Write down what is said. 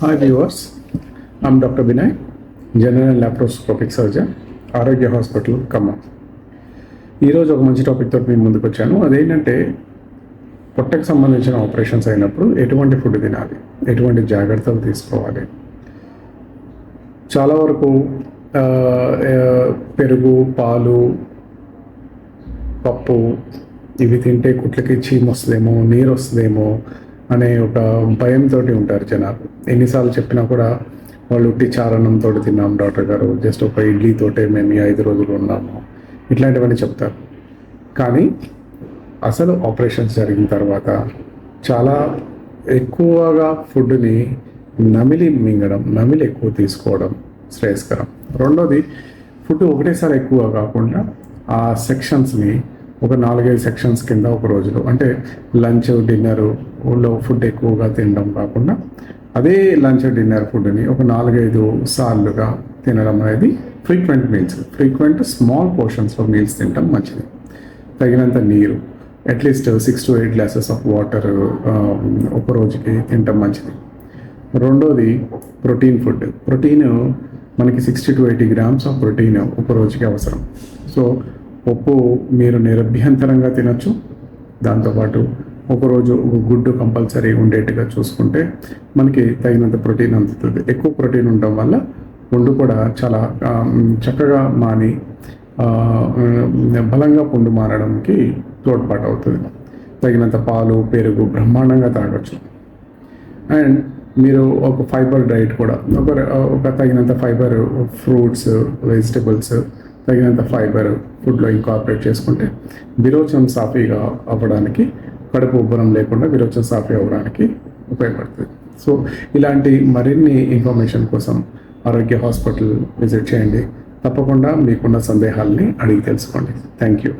Hi viewers I'm doctor Vinay general laparoscopic surgeon Aarogya hospital Khammam ఈరోజు ఒక మంచి topic తోటి మేము ముందుకు వచ్చాను. అదేంటంటే పొట్టకు సంబంధించిన ఆపరేషన్స్ అయినప్పుడు ఎటువంటి ఫుడ్ తినాలి? ఎటువంటి జాగ్రత్తలు తీసుకోవాలి? చాలా వరకు పెరుగు పాలు పప్పు ఇవి తింటే కుట్లకి చీమ వస్తుందేమో నీరు వస్తుందేమో అనే ఒక భయంతో ఉంటారు జనాలు. ఎన్నిసార్లు చెప్పినా కూడా వాళ్ళు ఉట్టి చారణంతో తిన్నాం డాక్టర్ గారు. జస్ట్ ఒక ఇడ్లీతోటే మేము ఈ ఐదు రోజులు ఉన్నాము. ఇట్లాంటివన్నీ చెప్తారు. కానీ అసలు ఆపరేషన్స్ జరిగిన తర్వాత చాలా ఎక్కువగా ఫుడ్ని నమిలి మింగడం నమిలి ఎక్కువ తీసుకోవడం శ్రేయస్కరం. రెండోది ఫుడ్ ఒకటేసారి ఎక్కువ కాకుండా ఆ సెక్షన్స్ని ఒక నాలుగైదు సెక్షన్స్ కింద ఒక రోజులో అంటే లంచ్ డిన్నర్ ఊళ్ళో ఫుడ్ ఎక్కువగా తినడం కాకుండా అదే లంచ్ డిన్నర్ ఫుడ్ని ఒక నాలుగైదు సార్లుగా తినడం అనేది ఫ్రీక్వెంట్ మీల్స్. ఫ్రీక్వెంట్ స్మాల్ పోర్షన్స్లో మీల్స్ తినడం మంచిది. తగినంత నీరు at least six to eight glasses of water ఒక రోజుకి తినడం మంచిది. రెండోది ప్రోటీన్ ఫుడ్. ప్రోటీన్ మనకి sixty to eighty grams of protein ఒక రోజుకి అవసరం. సో పప్పు మీరు నిరభ్యంతరంగా తినచ్చు. దాంతోపాటు ఒకరోజు ఒక గుడ్డు కంపల్సరీ ఉండేట్టుగా చూసుకుంటే మనకి తగినంత ప్రోటీన్ అందుతుంది. ఎక్కువ ప్రోటీన్ ఉండడం వల్ల పుండు కూడా చాలా చక్కగా మాని బలంగా పుండు మారడానికి తోడ్పాటు అవుతుంది. తగినంత పాలు పెరుగు బ్రహ్మాండంగా తాగొచ్చు. అండ్ మీరు ఒక ఫైబర్ డైట్ కూడా ఒక ఒక తగినంత ఫైబర్ ఫ్రూట్స్ వెజిటబుల్స్ తగినంత ఫైబర్ ఫుడ్లో ఇంకాపరేట్ చేసుకుంటే విరోచనం సాఫీగా అవ్వడానికి కడుపు ఉబ్బరం లేకుండా విరోచనం సాఫీ అవ్వడానికి ఉపయోగపడుతుంది. సో ఇలాంటి మరిన్ని ఇన్ఫర్మేషన్ కోసం ఆరోగ్య హాస్పిటల్ విజిట్ చేయండి. తప్పకుండా మీకున్న సందేహాల్ని అడిగి తెలుసుకోండి. Thank you